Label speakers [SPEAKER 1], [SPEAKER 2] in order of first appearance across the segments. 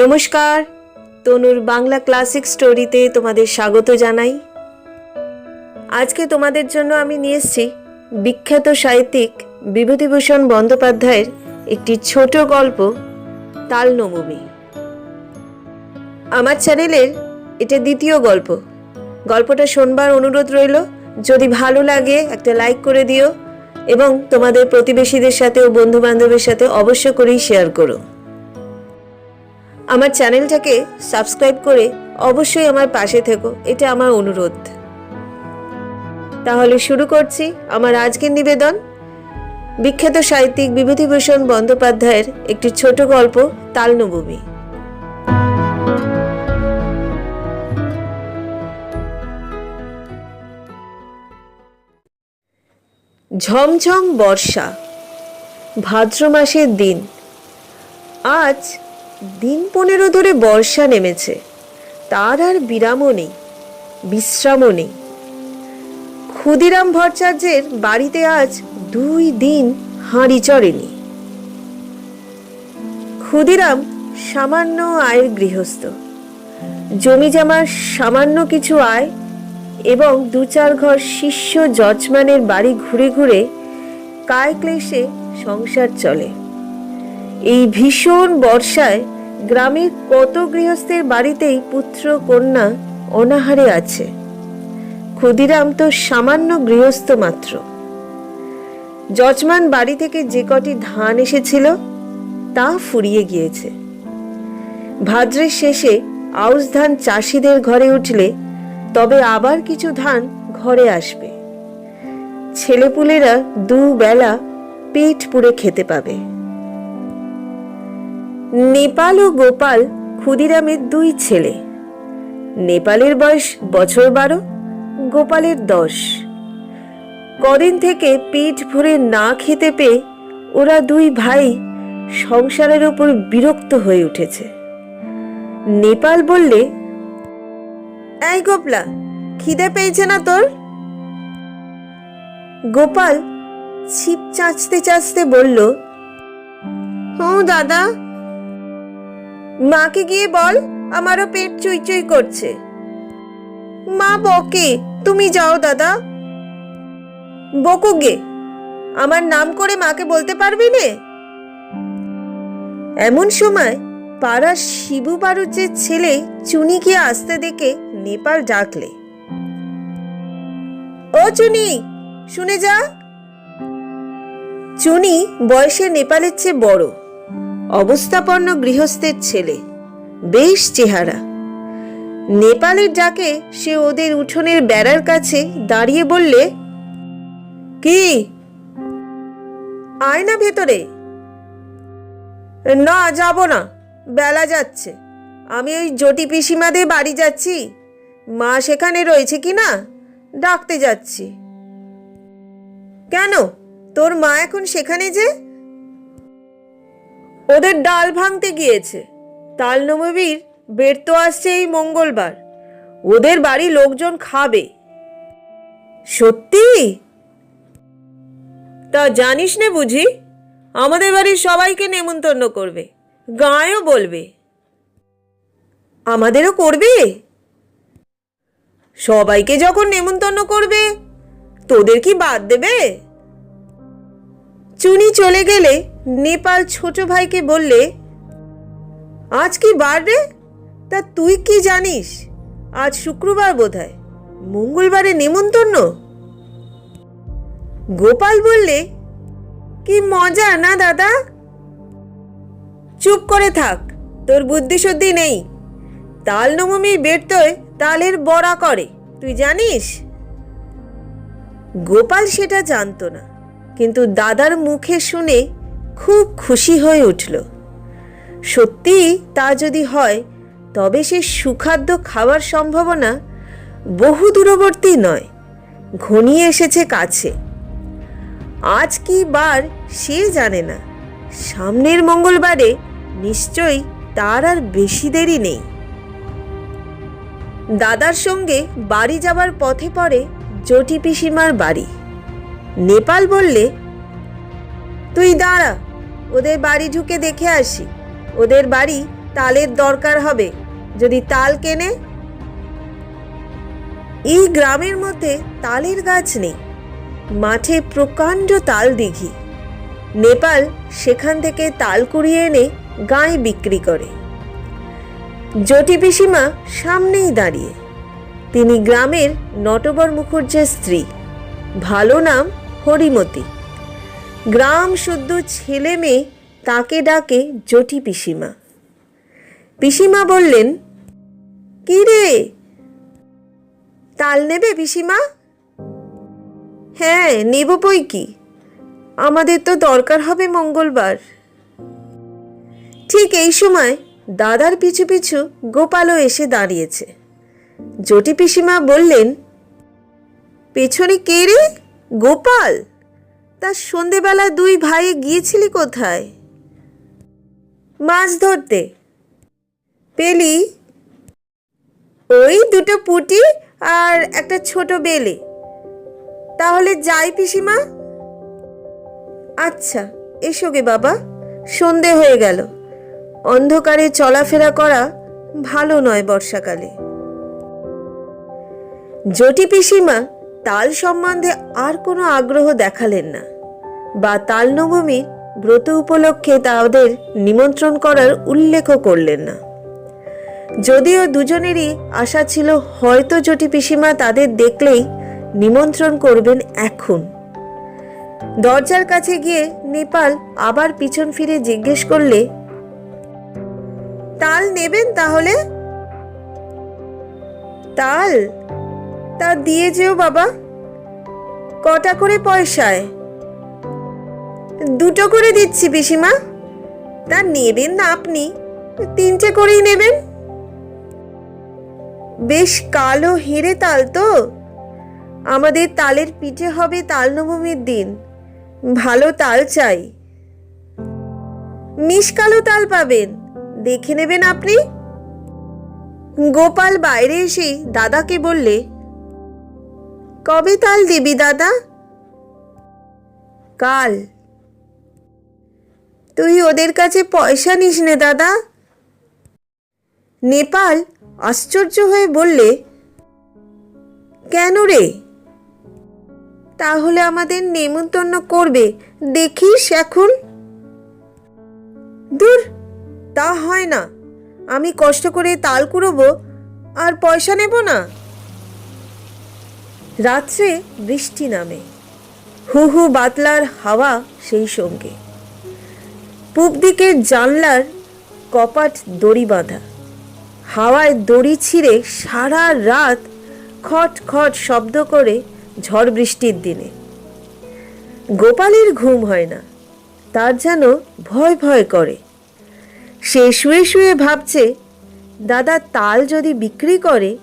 [SPEAKER 1] নমস্কার, তনুর বাংলা ক্লাসিক স্টোরিতে তোমাদের স্বাগত জানাই। আজকে তোমাদের জন্য আমি নিয়ে এসেছি বিখ্যাত সাহিত্যিক বিভূতিভূষণ বন্দ্যোপাধ্যায়ের একটি ছোট গল্প তাল নবমী আমার চ্যানেলের এটা দ্বিতীয় গল্প। গল্পটা শোনবার অনুরোধ রইল, যদি ভালো লাগে একটা লাইক করে দিও এবং তোমাদের প্রতিবেশীদের সাথে ও বন্ধু বান্ধবের সাথে অবশ্য করেই শেয়ার করো। আমার চ্যানেলটাকে সাবস্ক্রাইব করে অবশ্যই আমার পাশে থেকো, এটা আমার অনুরোধ। তাহলে শুরু করছি আমার আজকের নিবেদন। বিখ্যাত সাহিত্যিক বিভূতিভূষণ বন্দ্যোপাধ্যায়ের একটি ছোট গল্প তালনবমী ঝমঝম বর্ষা ভাদ্র মাসের দিন। আজ দিন পনেরো ধরে বর্ষা নেমেছে। তার আর বিরামও নেই, বিশ্রামও নেই। ক্ষুদিরাম ভট্টাচার্যের বাড়িতে আজ দুই দিন হাঁড়ি চড়েনি। ক্ষুদিরাম সামান্য আয়ের গৃহস্থ। জমি জামার সামান্য কিছু আয় এবং দু চার ঘর শিষ্য যজমানের বাড়ি ঘুরে ঘুরে কায় ক্লেশে সংসার চলে। এই ভীষণ বর্ষায় গ্রামের কত গৃহস্থের বাড়িতেই পুত্র কন্যা অনাহারে আছে। ক্ষুদিরাম তো সামান্য গৃহস্থ মাত্র। যজমান বাড়ি থেকে যে কটি ধান এসেছিল, তা ফুরিয়ে গিয়েছে। ভাদ্রের শেষে আউশ ধান চাষিদের ঘরে উঠলে, তবে আবার কিছু ধান ঘরে আসবে। ছেলেপুলেরা দুবেলা পেট পুড়ে খেতে পাবে। নেপাল ও গোপাল ক্ষুদিরামের দুই ছেলে। নেপালের বয়স বছর বারো, গোপালের দশ। কদিন থেকে পেট ভরে না খেতে পেয়ে ওরা দুই ভাই সংসারের ওপর বিরক্ত হয়ে উঠেছে। নেপাল বললে, এই গোপলা, খিদে পেয়েছে না তোর? গোপাল ছিপ চাচতে চাচতে বলল, হুঁ, দাদা মাকে গিয়ে বল, আমারও পেট চুই চুই করছে। মা বকে, তুমি যাও দাদা। বকো গে, আমার নাম করে মাকে বলতে পারবি নে? এমন সময় পাড়ার শিবু বারুজ্যের ছেলে চুনি গিয়ে আসতে দেখে নেপাল ডাকলে। ও চুনি, শুনে যা। চুনি বয়সে নেপালের চেয়ে বড়। অবস্থাপন্ন গৃহস্থের ছেলে। বেশ চেহারা। নেপালের যাকে সে ওদের উঠোনের বেড়ার কাছে দাঁড়িয়ে বললে, কি? আয় না ভেতরে। না, যাব না। বেলা যাচ্ছে। আমি ওই জটি পিসিমাদের বাড়ি যাচ্ছি। মা সেখানে রয়েছে কি না? ডাকতে যাচ্ছি। কেন? তোর মা এখন সেখানে যে? ওদের ডাল ভাঙতে গিয়েছে। তাল নবমীর বের তো আসছে এই মঙ্গলবার। ওদের বাড়ি লোকজন খাবে। সত্যি? তা জানিস না বুঝি, আমাদের বাড়ির সবাইকে নেমন্তন্ন করবে, গাঁয়েও বলবে। আমাদেরও করবে? সবাইকে যখন নেমন্তন্ন করবে, তোদের কি বাদ দেবে? চুনি চলে গেলে নেপাল ছোট ভাইকে বললে, আজ কি বার রে তা তুই কি জানিস? আজ শুক্রবার বোধহয়। মঙ্গলবারে নেমন্তন্ন? গোপাল বললে, কি মজা না দাদা? চুপ করে থাক, তোর বুদ্ধি শুদ্ধি নেই। তাল নবমীর বেরতোয় তালের বড়া করে, তুই জানিস? গোপাল সেটা জানতো না, কিন্তু দাদার মুখে শুনে খুব খুশি হয়ে উঠল। সত্যি তা যদি হয়, তবে সে সুখাদ্য খাওয়ার সম্ভাবনা বহু দূরবর্তী নয়, ঘনিয়ে এসেছে কাছে। আজ কি বার সে জানে না, সামনের মঙ্গলবারে নিশ্চয়ই তার আর বেশি দেরি নেই। দাদার সঙ্গে বাড়ি যাবার পথে পড়ে জটি পিসিমার বাড়ি। নেপাল বললে, তুই দাঁড়া ওদের বাড়ি ঢুকে দেখে আসি। ওদের বাড়ি তালের দরকার হবে, যদি তাল কেনে। এই গ্রামের মধ্যে তালের গাছ নেই, মাঠে প্রকাণ্ড তাল দিঘি। নেপাল সেখান থেকে তাল কুড়িয়ে এনে গায়ে বিক্রি করে। জটি পিসিমা সামনেই দাঁড়িয়ে। তিনি গ্রামের নটবর মুখুজ্জের স্ত্রী। ভালো নাম হরিমতি। গ্রাম শুদ্ধ ছেলে মেয়ে তাকে ডাকে জটি পিসিমা। পিসিমা বললেন, কি রে? তাল নেবে পিসিমা? হ্যাঁ নেব বই কি? আমাদের তো দরকার হবে মঙ্গলবার। ঠিক এই সময় দাদার পিছু পিছু গোপালও এসে দাঁড়িয়েছে। জটি পিসিমা বললেন, পেছনে কে রে? গোপাল? তা সন্ধেবেলা দুই ভাই গিয়েছিলি কোথায়? মাছ ধরতে। পেলি? ওই দুটো পুটি আর একটা ছোট বেলে। তাহলে যাই পিসিমা। আচ্ছা এসো গে বাবা, সন্ধে হয়ে গেল। অন্ধকারে চলাফেরা করা ভালো নয় বর্ষাকালে। জটি পিসিমা তাল সম্বন্ধে আর কোনো আগ্রহ দেখালেন না। বা তাল নবমীর ব্রত উপলক্ষে তাদের নিমন্ত্রণ করার উল্লেখও করলেন না। যদিও দুজনেরই আশা ছিল হয়তো জটি পিসিমা তাদের দেখলেই নিমন্ত্রণ করবেন এখন। দরজার কাছে গিয়ে নেপাল আবার পিছন ফিরে জিজ্ঞেস করলে, তাল নেবেন তাহলে? তাল? তা দিয়ে যেও বাবা। কটা করে পয়সায়? দুটো করে দিচ্ছি পিসিমা। তা নেবেন না আপনি। তিনটে করেই নেবেন। বেশ কালো হেরে তাল তো। আমাদের তালের পিঠে হবে তাল নবমীর দিন। ভালো তাল চাই। মিশকালো তাল পাবেন। দেখে নেবেন আপনি। গোপাল বাইরে এসে দাদাকে বললে কবে তাল দিবি, দাদা? কাল। তুই ওদের কাছে পয়সা নিস নে, দাদা। নেপাল আশ্চর্য হয়ে বললে, কেন রে? তাহলে আমাদের নেমন্তন্ন করবে, দেখিস এখন? দূর, তা হয় না। আমি কষ্ট করে তাল কুড়োবো আর পয়সা নেব না। রাত্রে বৃষ্টি নামে। হু হু বাতলার হাওয়া সেই সঙ্গে। পূব দিকের জানলার কপাট দড়ি বাঁধা। হাওয়ায় দড়ি ছিঁড়ে সারা রাত খট খট শব্দ করে ঝড় বৃষ্টির দিনে। গোপালের ঘুম হয় না, তার যেন ভয় ভয় করে। সে শুয়ে শুয়ে ভাবছে, দাদা তাল যদি বিক্রি করে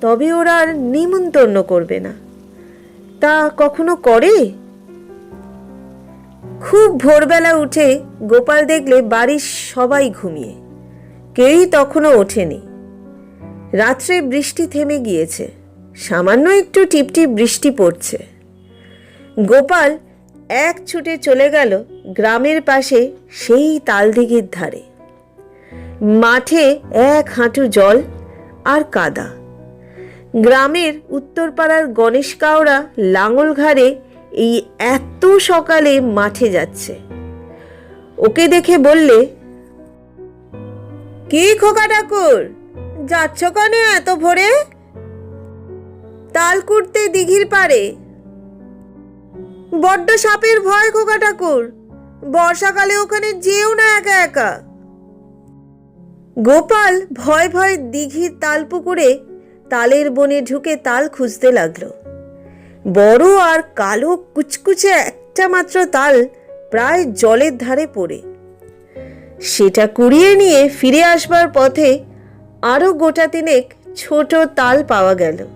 [SPEAKER 1] তবে ওরা আর নিমন্তন্ন করবে না। তা কখনো করে? খুব ভোরবেলা উঠে গোপাল দেখলে বাড়ির সবাই ঘুমিয়ে। কেউই তখনও ওঠেনি। রাত্রে বৃষ্টি থেমে গিয়েছে। সামান্য একটু টিপটিপ বৃষ্টি পড়ছে। গোপাল এক ছুটে চলে গেল গ্রামের পাশে সেই তালদিঘির ধারে। মাঠে এক হাঁটু জল আর কাদা। গ্রামের উত্তরপাড়ার গণেশ কাওড়া লাঙল ঘাড়ে এই এত সকালে মাঠে যাচ্ছে। ওকে দেখে বললে, কি খোকা ঠাকুর, যাচ্ছ কনে এত ভোরে? তাল কুড়তে দিঘির পারে বড্ড সাপের ভয় খোকা ঠাকুর, বর্ষাকালে ওখানে যেও না একা একা। গোপাল ভয় ভয় দিঘির তাল পুকুরে তালের বনে ঢুকে তাল খুঁজতে লাগল। বড় আর কালো কুচকুচে একটা মাত্র তাল প্রায় জলের ধারে পড়ে। সেটা কুড়িয়ে নিয়ে ফিরে আসবার পথে আরও গোটা তিনেক ছোট তাল পাওয়া গেল।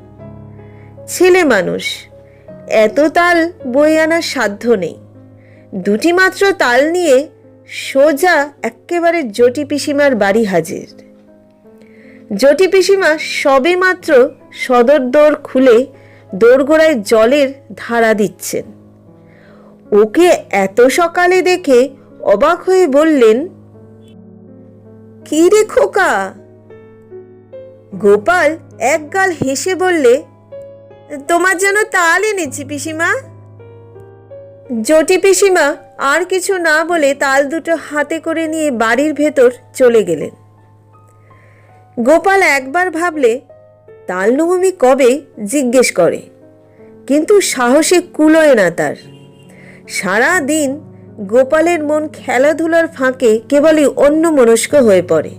[SPEAKER 1] ছেলে মানুষ, এত তাল বই আনার সাধ্য নেই। দুটি মাত্র তাল নিয়ে সোজা এক্কেবারে জটি পিসিমার বাড়ি হাজির। জটি পিসিমা সবে মাত্র সদর দোর খুলে দোরগোড়ায় জলের ধারা দিচ্ছেন। ওকে এত সকালে দেখে অবাক হয়ে বললেন, কি রে খোকা? গোপাল একগাল হেসে বললে, তোমার জন্য তাল এনেছি পিসিমা। জটি পিসিমা আর কিছু না বলে তাল দুটো হাতে করে নিয়ে বাড়ির ভেতর চলে গেলেন। গোপাল একবার ভাবলে তাল নবমী কবে জিজ্ঞেস করে। কিন্তু সাহসে কুলোয় না তার। সারা দিন গোপালের মন খেলাধুলার ফাঁকে কেবলই অন্য মনস্ক হয়ে পড়ে।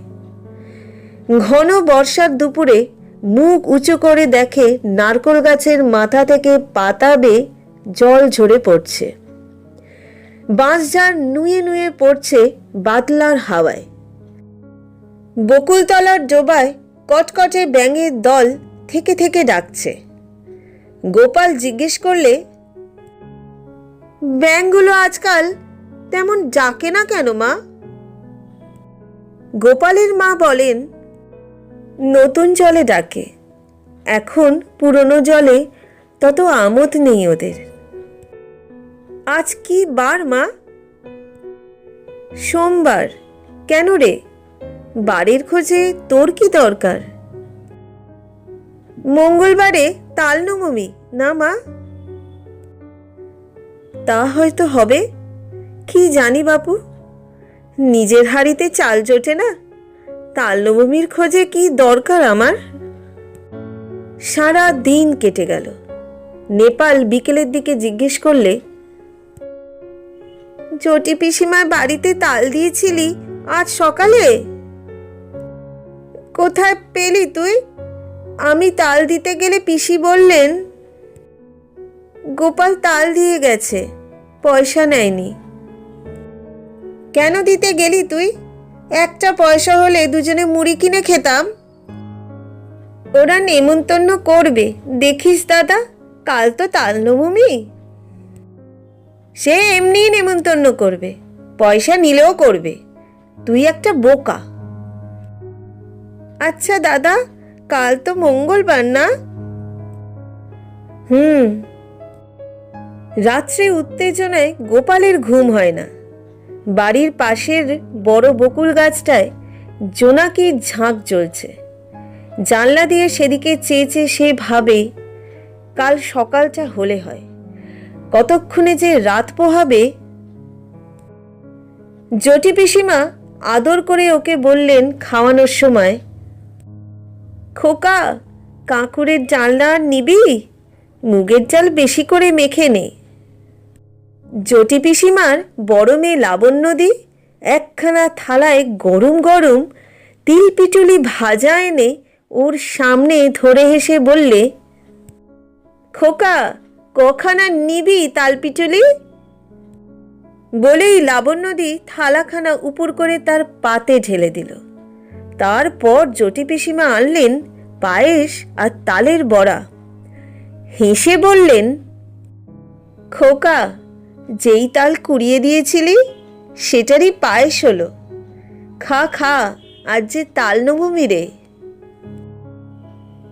[SPEAKER 1] ঘন বর্ষার দুপুরে মুখ উঁচু করে দেখে নারকোল গাছের মাথা থেকে পাতা বেয়ে জল ঝরে পড়ছে। বাঁশঝাড় নুয়ে নুয়ে পড়ছে বাতলার হাওয়ায়। বকুলতলার ডোবায় কটকটে ব্যাঙের দল থেকে থেকে ডাকছে। গোপাল জিজ্ঞেস করলে, ব্যাঙগুলো আজকাল তেমন ডাকে না কেন মা? গোপালের মা বলেন, নতুন জলে ডাকে। এখন পুরনো জলে তত আমোদ নেই ওদের। আজ কি বার মা? সোমবার। কেন রে? বাড়ির খোঁজে তোর কি দরকার? মঙ্গলবারে তাল নবমী না মা? তা হয়তো হবে। কি জানি বাপু। নিজের হাড়িতে চাল জোটে না? তাল নবমীর খোঁজে কি দরকার আমার? সারা দিন কেটে গেল। নেপাল বিকেলের দিকে জিজ্ঞেস করলে, জটি পিসিমার বাড়িতে তাল দিয়েছিলি আজ সকালে? কোথায় পেলি তুই? আমি তাল দিতে গেলে পিসি বললেন, গোপাল তাল দিয়ে গেছে, পয়সা নেয়নি। কেন দিতে গেলি তুই? একটা পয়সা হলে দুজনে মুড়ি কিনে খেতাম। ওরা নেমন্তন্ন করবে, দেখিস দাদা, কাল তো তাল নবমী সে এমনিই নেমন্তন্ন করবে, পয়সা নিলেও করবে। তুই একটা বোকা। আচ্ছা দাদা, কাল তো মঙ্গলবার না? হুম। রাত্রে উত্তেজনায় গোপালের ঘুম হয় না। বাড়ির পাশের বড় বকুল গাছটায় জোনাকির ঝাঁক জ্বলছে। জানলা দিয়ে সেদিকে চেয়ে চেয়ে সে ভাবে, কাল সকালটা হলে হয়। কতক্ষণে যে রাত পোহাবে? জটি পিসিমা আদর করে ওকে বললেন খাওয়ানোর সময় খোকা, কাঁকুরের জানলা আর নিবি? মুগের জাল বেশি করে মেখে নে। জটি পিসিমার বড় মেয়ে লাবণ্যদি একখানা থালায় গরম গরম তিল পিটুলি ভাজা এনে ওর সামনে ধরে হেসে বললে, খোকা, কখানা নিবি তালপিটুলি বলেই লাবণ্যদি থালাখানা উপর করে তার পাতে ঢেলে দিল। তারপর জটি পিসিমা আনলেন পায়েস আর তালের বড়া। হেসে বললেন, খোকা, যেই তাল কুড়িয়ে দিয়েছিলি, সেটারই পায়েস হলো। খা খা, আজ যে তাল নবমী রে।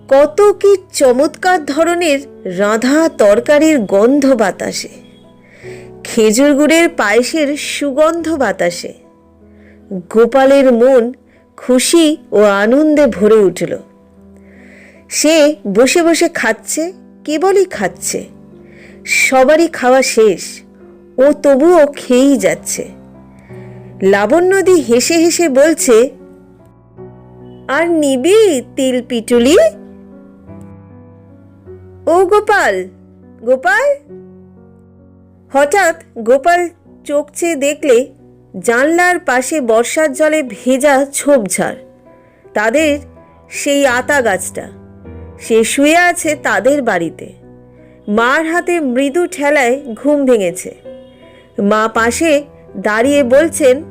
[SPEAKER 1] কত কি চমৎকার ধরনের রাঁধা তরকারির গন্ধ বাতাসে। খেজুর গুড়ের পায়েসের সুগন্ধ বাতাসে। গোপালের মন খুশি ও আনন্দে ভরে উঠল। সে বসে বসে খাচ্ছে, কেবলই খাচ্ছে। সবারই খাওয়া শেষ, ও তবুও খেয়েই যাচ্ছে। লাবণ্যদি হেসে হেসে বলছে, আর নিবি তিল পিটুলি? ও গোপাল গোপাল? হঠাৎ গোপাল চোখ চেয়ে দেখলে জানলার পাশে বর্ষার জলে ভেজা ঝোপঝাড় তাদের সেই আতা গাছটা। সে শুয়ে আছে তাদের বাড়িতে। মার হাতে মৃদু ঠেলায় ঘুম ভেঙেছে। মা পাশে দাঁড়িয়ে বলছেন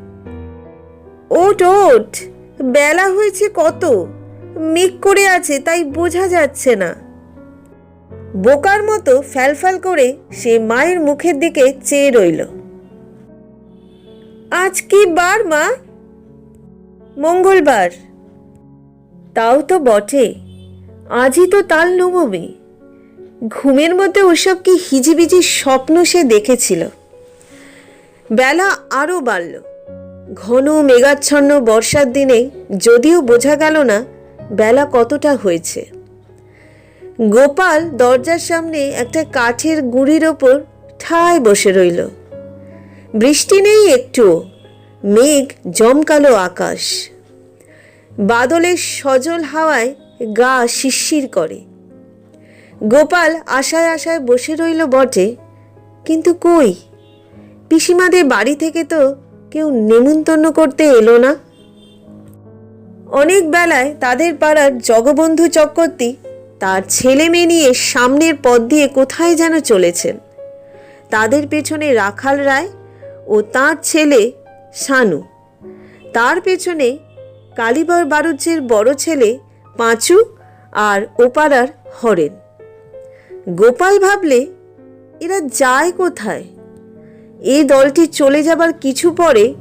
[SPEAKER 1] ওট ওট বেলা হয়েছে কত? মেঘ করে আছে, তাই বোঝা যাচ্ছে না। বোকার মতো ফ্যালফ্যাল করে সে মায়ের মুখের দিকে চেয়ে রইল। আজ কি বার, মা? মঙ্গলবার। তাও তো বটে। আজই তো তাল নবমী। ঘুমের মধ্যে ওসব কি হিজিবিজি স্বপ্ন সে দেখেছিল। বেলা আরও বাড়ল। ঘন মেঘাচ্ছন্ন বর্ষার দিনে যদিও বোঝা গেল না বেলা কতটা হয়েছে। গোপাল দরজার সামনে একটা কাঠের গুঁড়ির ওপর ঠায় বসে রইল। বৃষ্টি নেই একটু, মেঘ জমকালো আকাশ। বাদলের সজল হাওয়ায় গা শিরশির করে। গোপাল আশায় আশায় বসে রইল বটে, কিন্তু কই? পিসিমাদের বাড়ি থেকে তো কেউ নেমন্তন্ন করতে এলো না। অনেক বেলায় তাদের পাড়ার জগবন্ধু চক্রবর্তী তার ছেলে মেয়ে নিয়ে সামনের পথ দিয়ে কোথায় যেন চলেছেন। তাদের পেছনে রাখাল রায় ও তার ছেলে শানু। তার পেছনে কালীবর বারুজ্যের বড় ছেলে পাঁচু আর ওপাড়ার হরেন। গোপাল ভাবলে, এরা যায় কোথায়? এই দলটি চলে যাবার কিছু পরে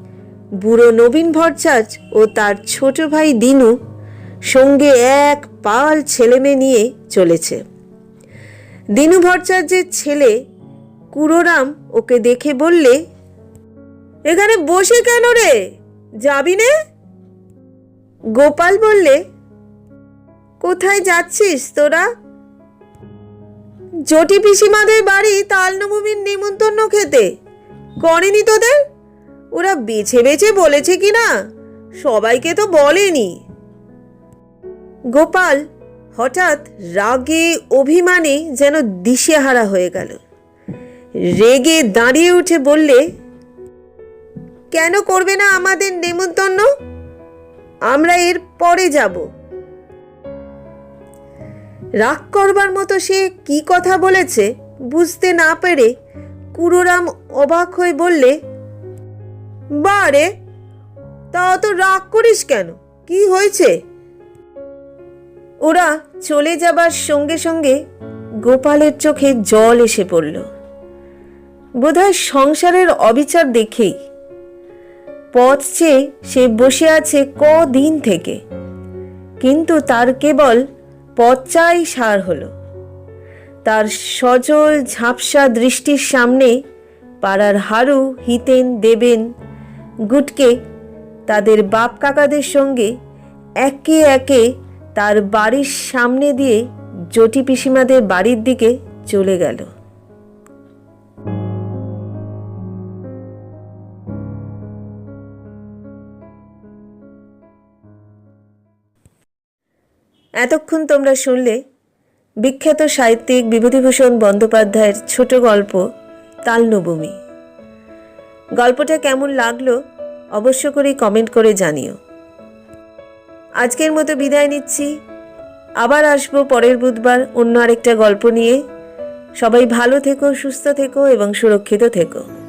[SPEAKER 1] বুড়ো নবীন ভট্টাচ ও তার ছোট ভাই দিনু সঙ্গে এক পাল ছেলেমেয়ে নিয়ে চলেছে। দিনু ভট্টাচার্যের ছেলে কুরোরাম ওকে দেখে বললে এখানে বসে কেন রে? যাবি নে? গোপাল বললে, কোথায় যাচ্ছিস তোরা? জটি পিসিমাদের বাড়ি তালনভূমির নিমন্ত্রণ খেতে। করেনি তোদের? ওরা বেছে বেছে বলেছে কি না? সবাইকে তো বলেনি। গোপাল হঠাৎ রাগে, অভিমানে যেন দিশেহারা হয়ে গেল। রেগে দাঁড়িয়ে উঠে বললে কেন করবে না আমাদের নেমন্তন্ন? আমরা এর পরে যাব। রাগ করবার মতো সে কি কথা বলেছে বুঝতে না পেরে কুরুরাম অবাক হয়ে বললে বারে তা অত রাগ করিস কেন? কি হয়েছে? ওরা চলে যাবার সঙ্গে সঙ্গে গোপালের চোখে জল এসে পড়ল। বোধহয় সংসারের অবিচার দেখেই পথ চেয়ে সে বসে আছে কদিন থেকে। কিন্তু তার কেবল পথচাই সার হলো। তার সজল ঝাপসা দৃষ্টির সামনে পাড়ার হারু হিতেন দেবেন গুটকে তাদের বাপ কাকাদের সঙ্গে একে একে তার বাড়ির সামনে দিয়ে জটি পিসিমাদের বাড়ির দিকে চলে গেল। এতক্ষণ তোমরা শুনলে বিখ্যাত সাহিত্যিক বিভূতিভূষণ বন্দ্যোপাধ্যায়ের ছোট গল্প, তালনবমী। গল্পটা কেমন লাগল অবশ্য করে কমেন্ট করে জানিও। আজকের মতো বিদায় নিচ্ছি। আবার আসব পরের বুধবার অন্য আরেকটা গল্প নিয়ে। সবাই ভালো থেকো, সুস্থ থেকো এবং সুরক্ষিত থেকো।